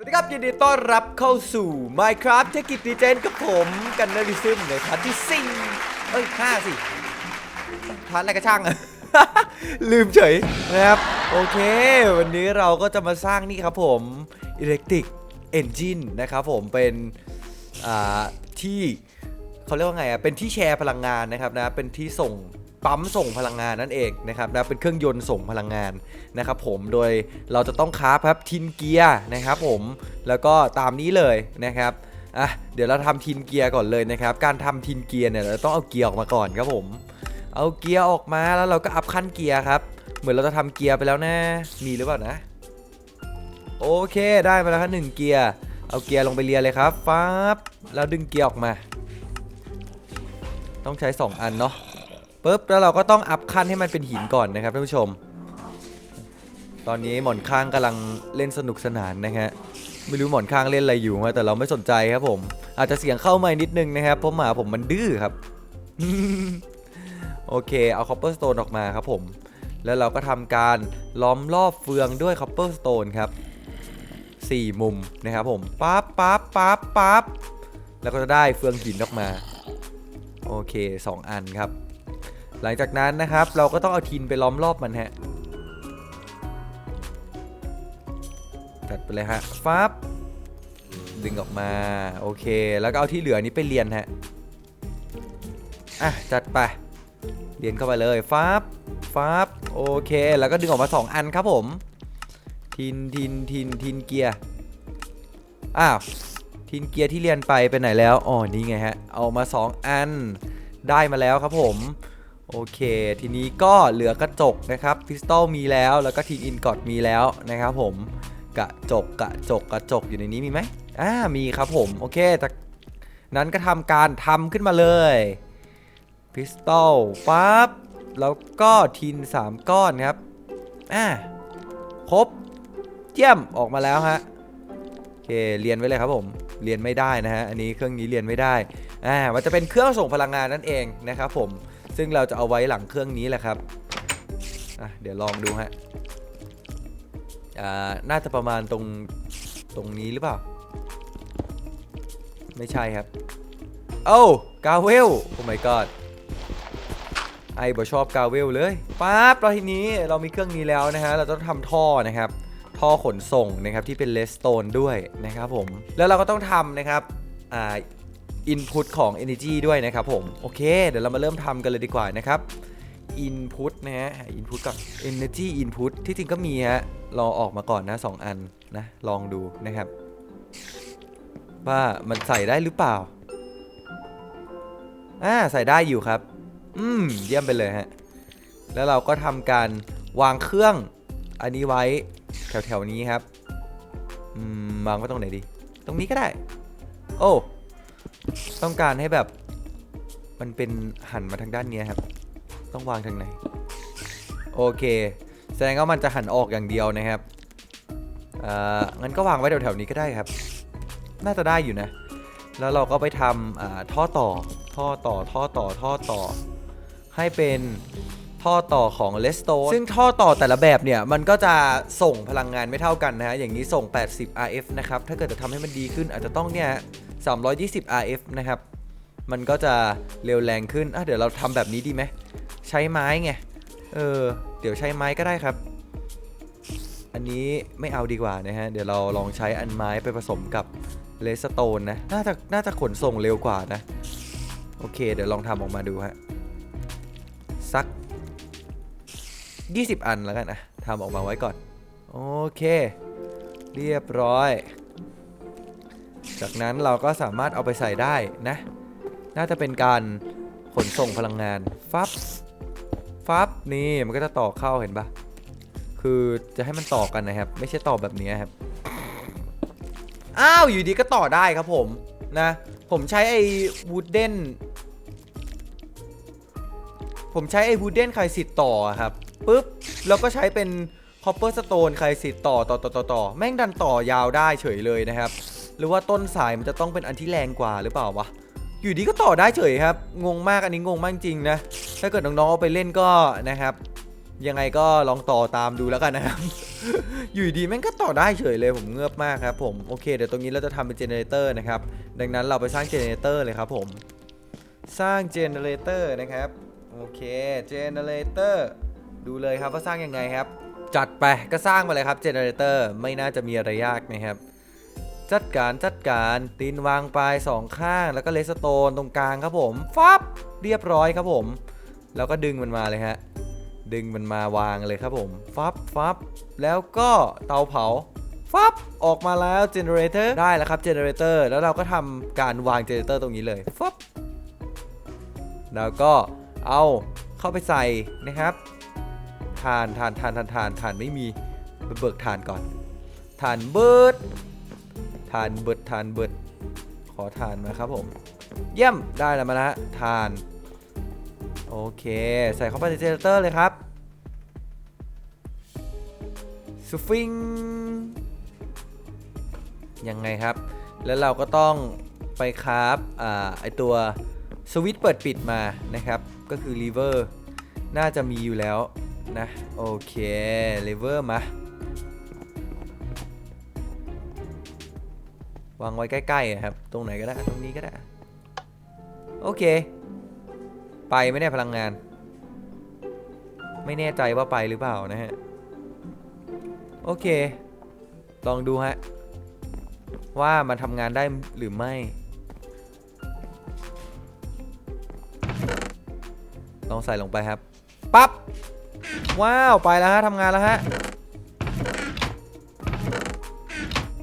สวัสดีครับ ยินดีต้อนรับเข้าสู่ Minecraft เทคกิจดีเจนกับผมกันนริซึมในพาร์ทที่สี่เอ้ยห้าสิพาร์ทอะไรก็ช่างลืมเฉยนะครับ โอเค วันนี้เราก็จะมาสร้างนี่ครับผม Electric Engine นะครับผมเป็นอ่าที่เขาเรียกว่าไงอะเป็นที่แชร์พลังงานนะครับนะเป็นที่ส่ง ปั๊มส่งพลังงานนั่นเองนะครับนะเป็นเครื่องยนต์ส่งพลังงานนะครับผมโดยเราจะต้องคราฟครับทินเกียร์นะครับผมแล้วก็ตามนี้เลยนะครับอะเดี๋ยวเราทำทินเกียร์ก่อนเลยนะครับ การทำทินเกียร์เนี่ยเราต้องเอาเกียร์ออกมาก่อนครับผม เอาเกียร์ออกมาแล้วเราก็อัพขั้นเกียร์ครับ เหมือนเราจะทำเกียร์ไปแล้วนะมีหรือเปล่านะ โอเคได้มาแล้วครับหนึ่งเกียร์เอาเกียร์ลงไปเรียนเลยครับฟ้าบแล้วดึงเกียร์ออกมา ต้องใช้ 2 อันเนาะ ปุ๊บแล้วเราก็ต้องอัพขั้นให้มันเป็นหินก่อนนะครับท่านผู้ชม ตอนนี้หมอนข้างกำลังเล่นสนุกสนานนะฮะไม่รู้หมอนข้างเล่นอะไรอยู่ฮะแต่เราไม่สนใจครับผม อาจจะเสียงเข้ามานิดนึงนะครับเพราะหมาผมมันดื้อครับโอเคเอาคอปเปอร์สโตนออกมาครับผม แล้วเราก็ทำการล้อมรอบเฟืองด้วยคอปเปอร์สโตนครับ4 มุมนะครับผมปั๊บปั๊บปั๊บปั๊บแล้วก็จะได้เฟืองหินออกมา โอเค 2 อันครับ หลังจากนั้นนะครับ เราก็ต้องเอาทินไปล้อมรอบมันฮะจัดไปเลยฮะฟับดึงออกมา โอเค แล้วก็เอาที่เหลือนี้ไปเรียนฮะอะจัดไปเรียนเข้าไปเลยฟับฟับโอเค แล้วก็ดึงออกมา 2 อันครับผม ทินทินทินทินเกียร์อ้าวทินเกียร์ที่เรียนไปไปไหนแล้วอ๋อนี่ไงฮะเอามา 2 อันได้มาแล้วครับผม โอเค ทีนี้ก็เหลือกระจกนะครับพิสตอลมีแล้วแล้วก็ทินอินกอดมีแล้วนะครับผมกระจกกระจกกระจกอยู่ในนี้มีไหมอ่ามีครับผมโอเคจากนั้นก็ทำการทำขึ้นมาเลยพิสตอลปั๊บแล้วก็ทิน 3 ก้อนครับอ่าครบเยี่ยมออกมาแล้วฮะโอเคเรียนไว้เลยครับผมเรียนไม่ได้นะฮะอันนี้เครื่องนี้เรียนไม่ได้อ่ามันจะเป็นเครื่องส่งพลังงานนั่นเองนะครับผม ซึ่งเราจะเอาไว้หลังเครื่องนี้แหละครับเดี๋ยวลองดูฮะน่าจะประมาณตรงตรงนี้หรือเปล่า ไม่ใช่ครับ โอ้กาเวล โอ้ my god ไอ้บ่ชอบกาเวลเลยปั๊บแล้วทีนี้เรามีเครื่องนี้แล้วนะฮะ เราต้องทำท่อนะครับ ท่อขนส่งนะครับที่เป็นเลสโตนด้วยนะครับผม แล้วเราก็ต้องทำนะครับ อ่า input ของ energy ด้วยนะครับผม โอเค เดี๋ยวเรามาเริ่มทำกันเลยดีกว่านะครับ input นะฮะ input กับ energy input ที่จริงก็มีฮะรอออกมาก่อนนะ 2 อันนะ ลองดูนะครับ ว่ามันใส่ได้หรือเปล่า อ่า ใส่ได้อยู่ครับ อืม เยี่ยมไปเลยฮะ แล้วเราก็ทำการวางเครื่อง อันนี้ไว้แถวๆนี้ครับ อืม วางไว้ตรงไหนดี ตรงนี้ก็ได้ โอ้ ต้องการให้แบบมันเป็นหันมาทางด้านนี้ครับ ต้องวางทางไหน โอเค แสดงว่ามันจะหันออกอย่างเดียวนะครับอ่างั้นก็วางไว้แถวๆนี้ก็ได้ครับ น่าจะได้อยู่นะ แล้วเราก็ไปทำอ่าท่อต่อ ท่อต่อ ท่อต่อ ท่อต่อ ให้เป็นท่อต่อของเลสโตนซึ่งท่อต่อแต่ละแบบเนี่ย มันก็จะส่งพลังงานไม่เท่ากันนะฮะ อย่างนี้ส่ง 80 RF นะครับ ถ้าเกิดจะทำให้มันดีขึ้นอาจจะต้องเนี่ย 320 RF นะครับ มันก็จะเร็วแรงขึ้นอะเดี๋ยวเราทำแบบนี้ดีไหม ใช้ไม้ไง เออ เดี๋ยวใช้ไม้ก็ได้ครับ อันนี้ไม่เอาดีกว่านะฮะ เดี๋ยวเราลองใช้อันไม้ไปผสมกับเลสโตนนะ น่าจะน่าจะขนส่งเร็วกว่านะ โอเค เดี๋ยวลองทำออกมาดูฮะ สัก 20 อันแล้วกันนะทำออกมาไว้ก่อน โอเค เรียบร้อย จากนั้นเราก็สามารถเอาไปใส่ได้นะ น่าจะเป็นการขนส่งพลังงานฟับฟับนี่มันก็จะต่อเข้าเห็นปะคือจะให้มันต่อกันนะครับ ไม่ใช่ต่อแบบนี้ครับอ้าวอยู่ดีก็ต่อได้ครับผมนะ ผมใช้ไอ้วูดเดนผมใช้ไอ้วูดเดนไคสิตต่อครับปุ๊บแล้วก็ใช้เป็นคอปเปอร์สโตนไคสิตต่อต่อต่อต่อต่อแม่งดันต่อยาวได้เฉยเลยนะครับ หรือว่าต้นสายมันจะต้องเป็นอันที่แรงกว่าหรือเปล่าวะอยู่ดีก็ต่อได้เฉยครับ งงมากอันนี้งงมากจริงนะ ถ้าเกิดน้องๆเอาไปเล่นก็นะครับ ยังไงก็ลองต่อตามดูแล้วกันนะครับ อยู่ดีแม่งก็ต่อได้เฉยเลยผมเงือบมากครับผมโอเคเดี๋ยวตรงนี้เราจะทำเป็นเจเนเรเตอร์นะครับ ดังนั้นเราไปสร้างเจเนเรเตอร์เลยครับผม สร้างเจเนเรเตอร์นะครับโอเคเจเนเรเตอร์ดูเลยครับว่าสร้างยังไงครับ จัดไปก็สร้างมาเลยครับเจเนเรเตอร์ไม่น่าจะมีอะไรยากนะครับ จัดการจัดการตีนวางปลายสองข้าง แล้วก็เลสโตนตรงกลางครับผมฟับเรียบร้อยครับผม แล้วก็ดึงมันมาเลยฮะดึงมันมาวางเลยครับผมฟับฟับแล้วก็เตาเผาฟับออกมาแล้วเจเนเรเตอร์ได้แล้วครับเจเนเรเตอร์แล้วเราก็ทำการวางเจเนเรเตอร์ตรงนี้เลยฟับแล้วก็เอาเข้าไปใส่นะครับทานทานทานทานทานทานไม่มีไปเบิกทานก่อนทานเบิด ทานเบิดทานเบิดขอทานมาครับผม เยี่ยมได้แล้วมาแล้วทาน โอเค ใส่เข้าไปในเจเนเตอร์เลยครับสฟิงยังไงครับ แล้วเราก็ต้องไปคราฟอ่าไอตัวสวิตช์เปิดปิดมานะครับ ก็คือลีเวอร์น่าจะมีอยู่แล้วนะ โอเคลีเวอร์มา วางไว้ใกล้ๆครับ ตรงไหนก็ได้ ตรงนี้ก็ได้ โอเค ไปไม่ได้พลังงาน ไม่แน่ใจว่าไปหรือเปล่านะฮะ โอเค ลองดูฮะ ว่ามันทำงานได้หรือไม่ลองใส่ลงไปครับ ปั๊บ ว้าว ไปแล้วฮะทำงานแล้วฮะ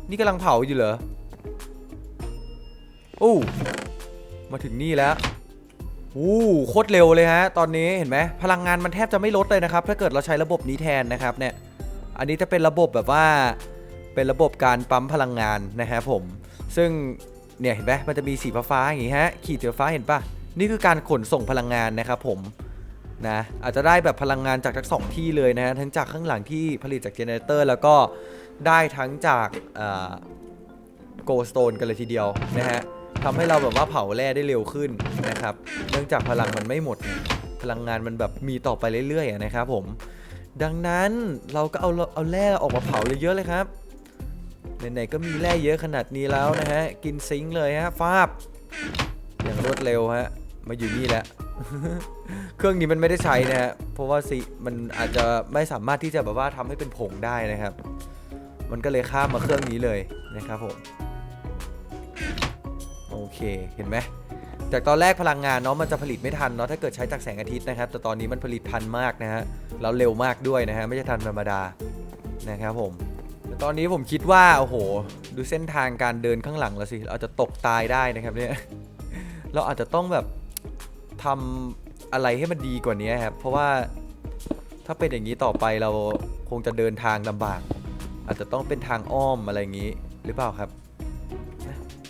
นี่กำลังเผาอยู่เหรอ โอ้มาถึงนี่แล้วอู้โคตรเร็วเลยฮะ ตอนนี้เห็นไหมพลังงานมันแทบจะไม่ลดเลยนะครับ ถ้าเกิดเราใช้ระบบนี้แทนนะครับเนี่ย อันนี้จะเป็นระบบแบบว่าเป็นระบบการปั๊มพลังงานนะครับผม ซึ่งเนี่ยเห็นไหมมันจะมีสีฟ้าอย่างงี้ฮะ ขีดสีฟ้าเห็นปะนี่คือการขนส่งพลังงานนะครับผมนะอาจจะได้แบบพลังงานจากทั้งสองที่เลยนะฮะทั้งจากข้างหลังที่ผลิตจากเจเนเรเตอร์แล้วก็ได้ทั้งจากโกลสโตนกันเลยทีเดียวนะฮะ ทำให้เราแบบว่าเผาแร่ได้เร็วขึ้นนะครับ เนื่องจากพลังมันไม่หมด พลังงานมันแบบมีต่อไปเรื่อยๆนะครับผมดังนั้นเราก็เอาเอาแร่ออกมาเผาเยอะๆเลยครับไหนๆก็มีแร่เยอะขนาดนี้แล้วนะฮะกินซิงค์เลยฮะฟาบอย่างรวดเร็วฮะมาอยู่นี่แล้วเครื่องนี้มันไม่ได้ใช้นะฮะเพราะว่าสิมันอาจจะไม่สามารถที่จะแบบว่าทำให้เป็นผงได้นะครับ มันก็เลยข้ามมาเครื่องนี้เลยนะครับผม เคเห็นไหมจากตอนแรกพลังงานเนาะมันจะผลิตไม่ทันเนาะถ้าเกิดใช้จากแสงอาทิตย์นะครับ แต่ตอนนี้มันผลิตทันมากนะฮะแล้วเร็วมากด้วยนะฮะไม่ใช่ทันธรรมดานะครับผมแต่ตอนนี้ผมคิดว่าโอ้โห ดูเส้นทางการเดินข้างหลังแล้วสิเราจจะตกตายได้นะครับเนี่ยเราอาจจะต้องแบบทำอะไรให้มันดีกว่านี้ครับเพราะว่าถ้าเป็นอย่างนี้ต่อไปเราคงจะเดินทางลำบาก อาจจะต้องเป็นทางอ้อมอะไรอย่างนี้หรือเปล่าครับ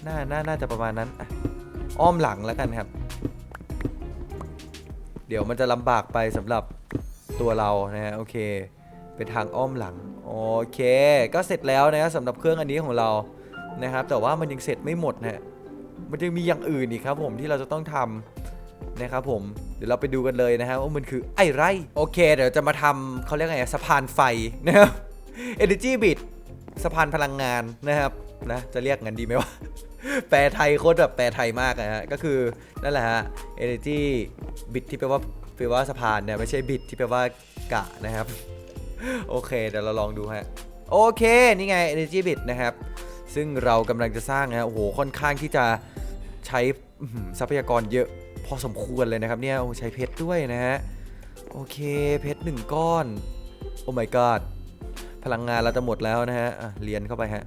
น่าน่าน่าจะประมาณนั้นอะอ้อมหลังแล้วกันครับ เดี๋ยวมันจะลำบากไปสำหรับตัวเรานะฮะโอเค เป็นทางอ้อมหลัง โอเค ก็เสร็จแล้วนะสำหรับเครื่องอันนี้ของเรานะครับ แต่ว่ามันยังเสร็จไม่หมดนะฮะมันยังมีอย่างอื่นอีกครับผมที่เราจะต้องทำนะครับผมเดี๋ยวเราไปดูกันเลยนะฮะว่ามันคือไอ้ไรโอเค เดี๋ยวจะมาทำเขาเรียกไงสะพานไฟนะครับ Energy Bit สะพานพลังงานนะครับ นะจะเรียกงั้นดีไหมวะ แปลไทยโคตรแบบแปลไทยมากนะฮะ ก็คือนั่นแหละฮะ energy bit ที่แปลว่าแปลว่าสะพานเนี่ยไม่ใช่ bit ที่แปลว่ากะนะครับ โอเคเดี๋ยวเราลองดูฮะ โอเค นี่ไง energy bit นะครับ ซึ่งเรากำลังจะสร้างนะฮะโอ้โหค่อนข้างที่จะใช้ทรัพยากรเยอะพอสมควรเลยนะครับเนี่ยโอ้ใช้เพชรด้วยนะฮะ โอเคเพชรหนึ่งก้อน โอ้ my god พลังงานเราจะหมดแล้วนะฮะเรียนเข้าไปฮะ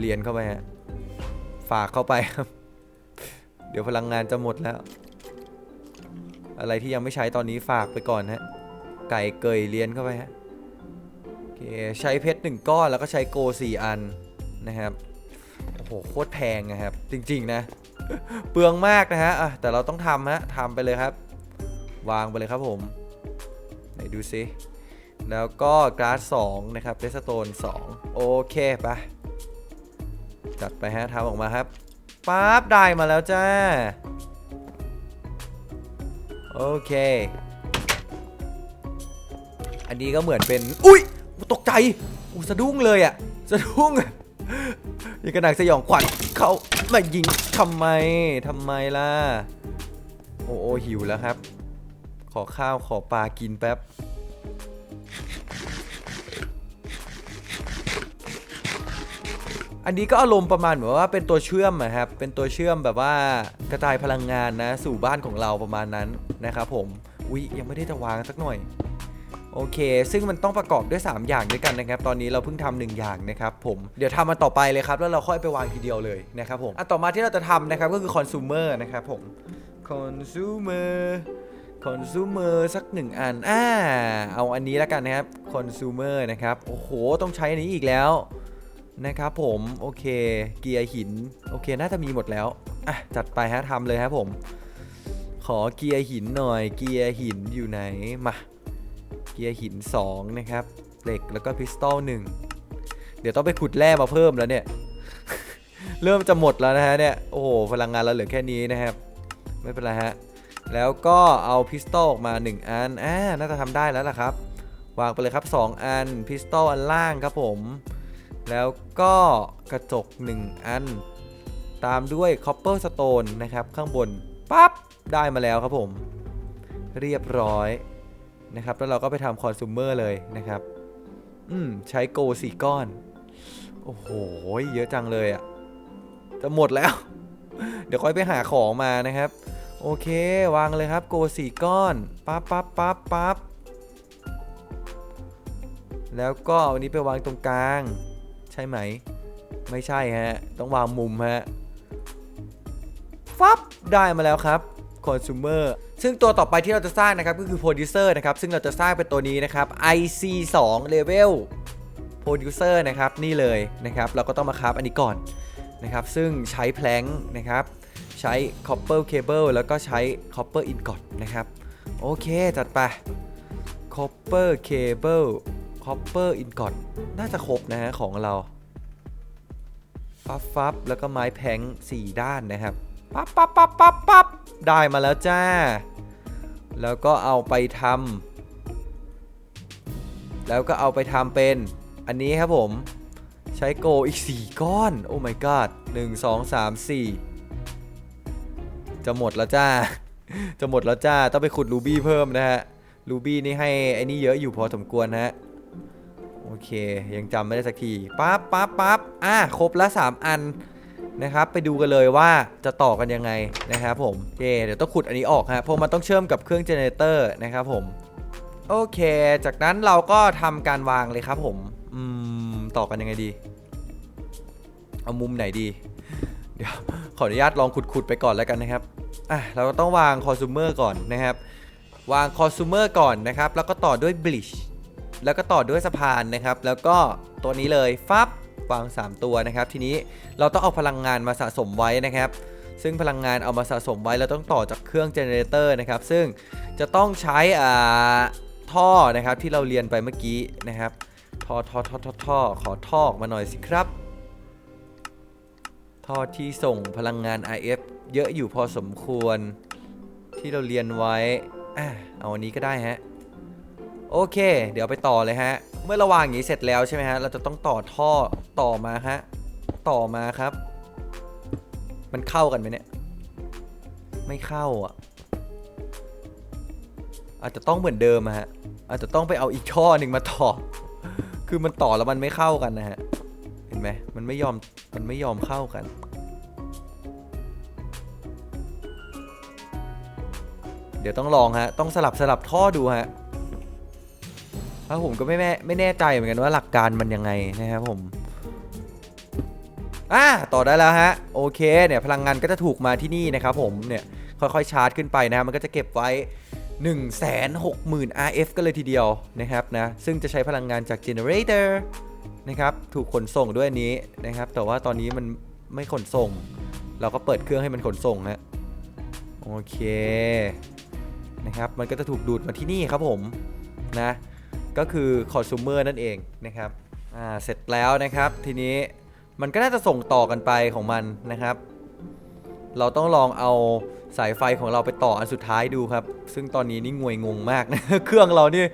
เรียนเข้าไปฮะฝากเข้าไปครับ เดี๋ยวพลังงานจะหมดแล้ว อะไรที่ยังไม่ใช้ตอนนี้ฝากไปก่อนฮะ ไก่เกยเลียนเข้าไปฮะโอเคใช้เพชรหนึ่งก้อนแล้วก็ใช้โกสี่อันนะครับโอ้โหโคตรแพงนะครับ จริง ๆ นะ เปลืองมากนะฮะอะแต่เราต้องทำฮะทำไปเลยครับ วางไปเลยครับผม ไหนดูซิแล้วก็กราสสองนะครับเรสโตนสองโอเคไป จัดไปฮะทำออกมาครับปั๊บได้มาแล้วจ้า โอเค อันนี้ก็เหมือนเป็น อุ้ยตกใจอู้สะดุ้งเลยอะสะดุ้งอะยังกระหนังสยองขวัญเขามายิงทำไมทำไมล่ะ โอ้โอหิวแล้วครับ ขอข้าวขอปลากินแป๊บ อันนี้ก็อารมณ์ประมาณเหมือนว่าเป็นตัวเชื่อมอะครับ เป็นตัวเชื่อมแบบว่ากระจายพลังงานนะ สู่บ้านของเราประมาณนั้นนะครับผม อุ๊ยยังไม่ได้จะวางสักหน่อย โอเค ซึ่งมันต้องประกอบด้วย 3 อย่างด้วยกันนะครับ ตอนนี้เราเพิ่งทำหนึ่งอย่างนะครับผม เดี๋ยวทำมันต่อไปเลยครับ แล้วเราค่อยไปวางทีเดียวเลยนะครับผมอันต่อมาที่เราจะทำนะครับก็คือ consumer นะครับผม consumer consumer สักหนึ่งอัน อ่า เอาอันนี้แล้วกันนะครับ consumer นะครับ โอ้โห ต้องใช้อันนี้อีกแล้ว นะครับผมโอเค เกียร์หิน โอเคน่าจะมีหมดแล้วอะจัดไปฮะทำเลยครับผม ขอเกียร์หินหน่อย เกียร์หินอยู่ไหนมาเกียร์หิน 2 นะครับ เหล็กแล้วก็พิสตอล1เดี๋ยวต้องไปขุดแร่มาเพิ่มแล้วเนี่ย เริ่มจะหมดแล้วนะฮะเนี่ย โอ้โห พลังงานเราเหลือแค่นี้นะครับ ไม่เป็นไรฮะ แล้วก็เอาพิสตอลออกมา 1 อันอ่าน่าจะทำได้แล้วล่ะครับ วางไปเลยครับ 2 อัน พิสตอลอันล่างครับผม แล้วก็กระจก 1 อัน ตามด้วยคอปเปอร์สโตนนะครับ ข้างบนปั๊บ ได้มาแล้วครับผม เรียบร้อยนะครับ แล้วเราก็ไปทำคอน sumer เลยนะครับ อืม ใช้โกสี่ก้อน โอ้โห เยอะจังเลยอะ่ะ จะหมดแล้ว เดี๋ยวค่อยไปหาของมานะครับ โอเค วางเลยครับ โกสี่ก้อน ปั๊บปั๊บปั๊บปั๊บแล้วก็อันนี้ไปวางตรงกลาง ใช่ไหม ไม่ใช่ฮะ ต้องวางมุมฮะ ฟับ ได้มาแล้วครับ consumer ซึ่งตัวต่อไปที่เราจะสร้างนะครับก็คือ producer นะครับ ซึ่งเราจะสร้างเป็นตัวนี้นะครับ IC 2 level producer นะครับ นี่เลยนะครับ เราก็ต้องมาคราฟอันนี้ก่อนนะครับ ซึ่งใช้แพลงนะครับ ใช้ copper cable แล้วก็ใช้ copper ingot นะครับ โอเค จัดไป copper cable copper ingot น่าจะครบนะฮะของเราฟับฟับแล้วก็ไม้แพง4ด้านนะครับปั๊บปั๊บปั๊บปั๊บปั๊บได้มาแล้วจ้า แล้วก็เอาไปทำแล้วก็เอาไปทำเป็นอันนี้ครับผมใช้โกอีก 4 ก้อน โอ้ my god 1 2 3 4 จะหมดแล้วจ้า จะหมดแล้วจ้า ต้องไปขุดรูบี้เพิ่มนะฮะรูบี้นี่ให้ไอ้นี่เยอะอยู่พอสมควรนะฮะ โอเค ยังจำไม่ได้สักทีปั๊บปั๊บปั๊บอะครบละ 3 อันนะครับ ไปดูกันเลยว่าจะต่อกันยังไงนะครับผมโอเคเดี๋ยวต้องขุดอันนี้ออกฮะเพราะมันต้องเชื่อมกับเครื่องเจเนเรเตอร์นะครับผมโอเค จากนั้นเราก็ทำการวางเลยครับผมอืมต่อกันยังไงดี เอามุมไหนดี เดี๋ยวขออนุญาตลองขุดๆไปก่อนแล้วกันนะครับอะเราก็ต้องวางคอน sumer ก่อนนะครับ วางคอน sumer ก่อนนะครับ แล้วก็ต่อด้วย bleach แล้วก็ต่อด้วยสะพานนะครับ แล้วก็ตัวนี้เลยฟับวาง 3 ตัวนะครับ ทีนี้เราต้องเอาพลังงานมาสะสมไว้นะครับ ซึ่งพลังงานเอามาสะสมไว้เราต้องต่อจากเครื่องเจเนเรเตอร์นะครับ ซึ่งจะต้องใช้อ่าท่อนะครับที่เราเรียนไปเมื่อกี้นะครับท่อท่อท่อท่อท่อขอท่อออกมาหน่อยสิครับ ท่อที่ส่งพลังงาน IF เยอะอยู่พอสมควรที่เราเรียนไว้อะเอาอันนี้ก็ได้ฮะ โอเค เดี๋ยวไปต่อเลยฮะ เมื่อระวางอย่างนี้เสร็จแล้วใช่ไหมฮะ เราจะต้องต่อท่อต่อมาฮะ ต่อมาครับ มันเข้ากันไหมเนี่ย ไม่เข้าอะ อาจจะต้องเหมือนเดิมฮะ อาจจะต้องไปเอาอีกท่อหนึ่งมาต่อ คือมันต่อแล้วมันไม่เข้ากันนะฮะ เห็นไหมมันไม่ยอม มันไม่ยอมเข้ากันเดี๋ยวต้องลองฮะ ต้องสลับสลับท่อดูฮะ พราะผมก็ไม่แม่ไม่แน่ใจเหมือนกันว่าหลักการมันยังไงนะครับผมอ่าต่อได้แล้วฮะโอเคเนี่ยพลังงานก็จะถูกมาที่นี่นะครับผมเนี่ยค่อยๆชาร์จขึ้นไปนะมันก็จะเก็บไว้ 160,000 RF ก็เลยทีเดียวนะครับนะซึ่งจะใช้พลังงานจาก generator นะครับถูกขนส่งด้วยนนี้นะครับ แต่ว่าตอนนี้มันไม่ขนส่ง เราก็เปิดเครื่องให้มันขนส่งฮะโอเคนะครับมันก็จะถูกดูดมาที่นี่ครับผมนะ ก็คือ consumer นั่นเองนะครับอ่าเสร็จแล้วนะครับทีนี้มันก็น่าจะส่งต่อกันไปของมันนะครับ เราต้องลองเอาสายไฟของเราไปต่ออันสุดท้ายดูครับ ซึ่งตอนนี้นี่งวยงงมากนะ เครื่องเรานี่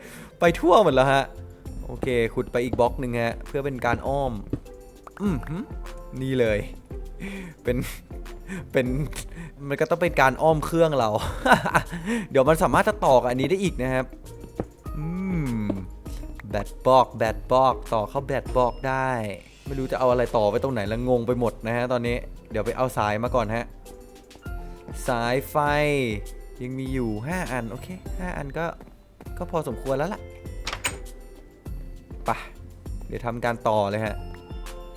ไปทั่วหมดแล้วฮะ โอเค ขุดไปอีกบล็อกหนึ่งฮะ เพื่อเป็นการอ้อม อืมนี่เลย เป็น เป็น มันก็ต้องเป็นการอ้อมเครื่องเรา เดี๋ยวมันสามารถจะต่อกับอันนี้ได้อีกนะครับ บตบอกแบตบอกต่อเข้าแบตบอกได้ ไม่รู้จะเอาอะไรต่อไปตรงไหนแล้วงงไปหมดนะฮะตอนนี้เดี๋ยวไปเอาสายมาก่อนฮะ สายไฟยังมีอยู่ 5 อัน โอเค 5 อันก็ก็พอสมควรแล้วล่ะไปะเดี๋ยวทำการต่อเลยฮะ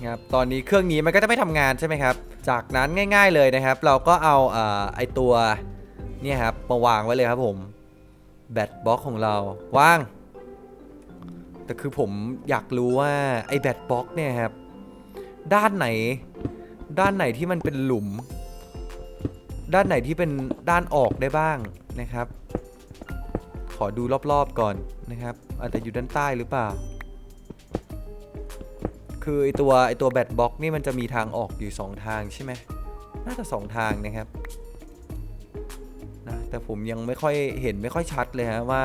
ครับตอนนี้เครื่องนี้มันก็จะไม่ทำงานใช่ไหมครับ จากนั้นง่าย ๆเลยนะครับ เราก็เอาเอ่อไอตัวเนี่ยครับมาวางไว้เลยครับผมแบตบ็อกของเราวาง แต่คือผมอยากรู้ว่าไอแบตบ็อกเนี่ยครับ ด้านไหน ด้านไหนที่มันเป็นหลุม ด้านไหนที่เป็นด้านออกได้บ้างนะครับ ขอดูรอบๆก่อนนะครับ อาจจะอยู่ด้านใต้หรือเปล่า คือไอตัวไอตัวแบตบ็อกนี่มันจะมีทางออกอยู่ 2 ทางใช่ไหมน่าจะ 2 ทางนะครับนะแต่ผมยังไม่ค่อยเห็นไม่ค่อยชัดเลยฮะว่า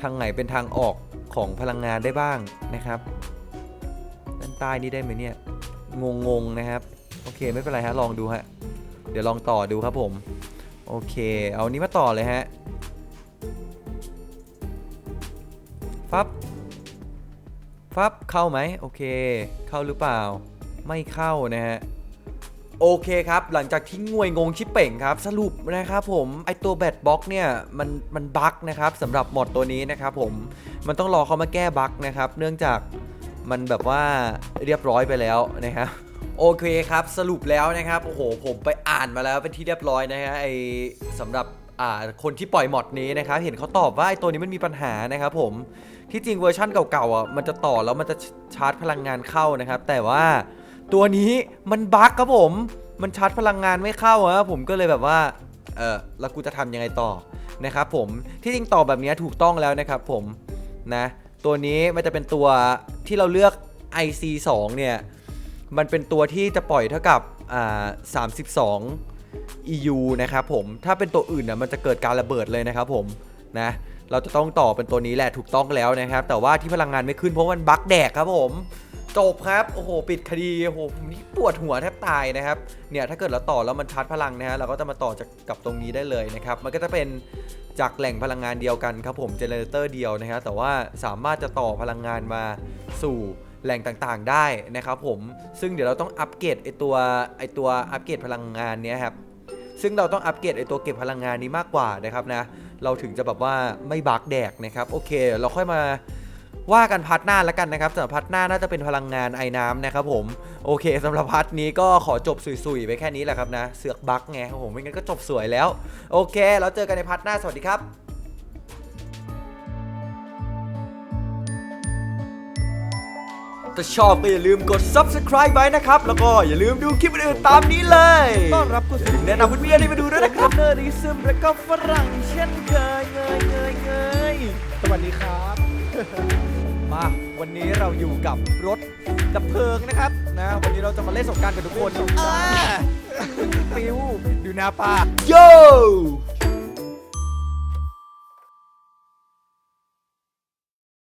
ทางไหนเป็นทางออก ของพลังงานได้บ้างนะครับ ด้านใต้นี่ได้ไหมเนี่ย งงๆนะครับ โอเคไม่เป็นไรฮะลองดูฮะ เดี๋ยวลองต่อดูครับผม โอเค เอานี้มาต่อเลยฮะฟับฟับเข้าไหมโอเค เข้าหรือเปล่า ไม่เข้านะฮะโอเคครับ หลังจากที่งวยงงชิปเป่งครับ สรุปนะครับผมไอตัวแบตบ็อกเนี่ยมันมันบั๊กนะครับสำหรับหมดตัวนี้นะครับผม มันต้องรอเขามาแก้บั๊กนะครับ เนื่องจากมันแบบว่าเรียบร้อยไปแล้วนะครับโอเคครับสรุปแล้วนะครับโอ้โหผมไปอ่านมาแล้วเป็นที่เรียบร้อยนะฮะไอสำหรับอ่าคนที่ปล่อยมอดนี้นะครับเห็นเขาตอบว่าไอตัวนี้มันมีปัญหานะครับผมที่จริงเวอร์ชั่นเก่าๆอะมันจะต่อแล้วมันจะชาร์จพลังงานเข้านะครับ แต่ว่าตัวนี้มันบั๊กครับผมมันชาร์จพลังงานไม่เข้าอะผมก็เลยแบบว่าเออแล้วกูจะทำยังไงต่อนะครับผมที่จริงตอบแบบนี้ถูกต้องแล้วนะครับผม นะตัวนี้มันจะเป็นตัวที่เราเลือก IC2 เนี่ยมันเป็นตัวที่จะปล่อยเท่ากับอ่า32 EU นะครับผมถ้าเป็นตัวอื่นนะมันจะเกิดการระเบิดเลยนะครับผมนะเราจะต้องต่อเป็นตัวนี้แหละถูกต้องแล้วนะครับ แต่ว่าที่พลังงานไม่ขึ้นเพราะมันบั๊กแดกครับผม จบครับโอ้โหปิดคดีโอ้โหผมนี่ปวดหัวแทบตายนะครับเนี่ยถ้าเกิดเราต่อแล้วมันชาร์จพลังนะฮะเราก็จะมาต่อจากกับตรงนี้ได้เลยนะครับมันก็จะเป็นจากแหล่งพลังงานเดียวกันครับผมเจเนเรเตอร์เดียวนะครับแต่ว่าสามารถจะต่อพลังงานมาสู่แหล่งต่างๆได้นะครับผมซึ่งเดี๋ยวเราต้องอัปเกรดไอตัวไอตัวอัปเกรดพลังงานเนี้ยครับซึ่งเราต้องอัปเกรดไอตัวเก็บพลังงานนี้มากกว่านะครับนะเราถึงจะแบบว่าไม่บักแดกนะครับโอเค เราค่อยมา ว่ากันพาร์ทหน้าแล้วกันนะครับสำหรับพาร์ทหน้าน่าจะเป็นพลังงานไอ้น้ำนะครับผมโอเคสำหรับพาร์ทนี้ก็ขอจบสุยๆไปแค่นี้แหละครับนะเสือกบักไงโอ้โหไม่งั้นก็จบสวยแล้ว โอเค แล้วเจอกันในพาร์ทหน้าสวัสดีครับถ้าชอบก็อย่าลืมกด subscribe ไว้นะครับ แล้วก็อย่าลืมดูคลิปอื่นๆตามนี้เลยต้อนรับเข้าสู่แนะนำเพื่อนๆให้มาดูด้วยนะครับเนอร์ดิซึมและก็ฝรั่งเช่นเคยเงยเงยเงยสวัสดีครับ มาวันนี้เราอยู่กับรถดับเพลิงนะครับนะวันนี้เราจะมาเล่นสงกรารกับทุกคนอ่าปิวดูหน้าปาโย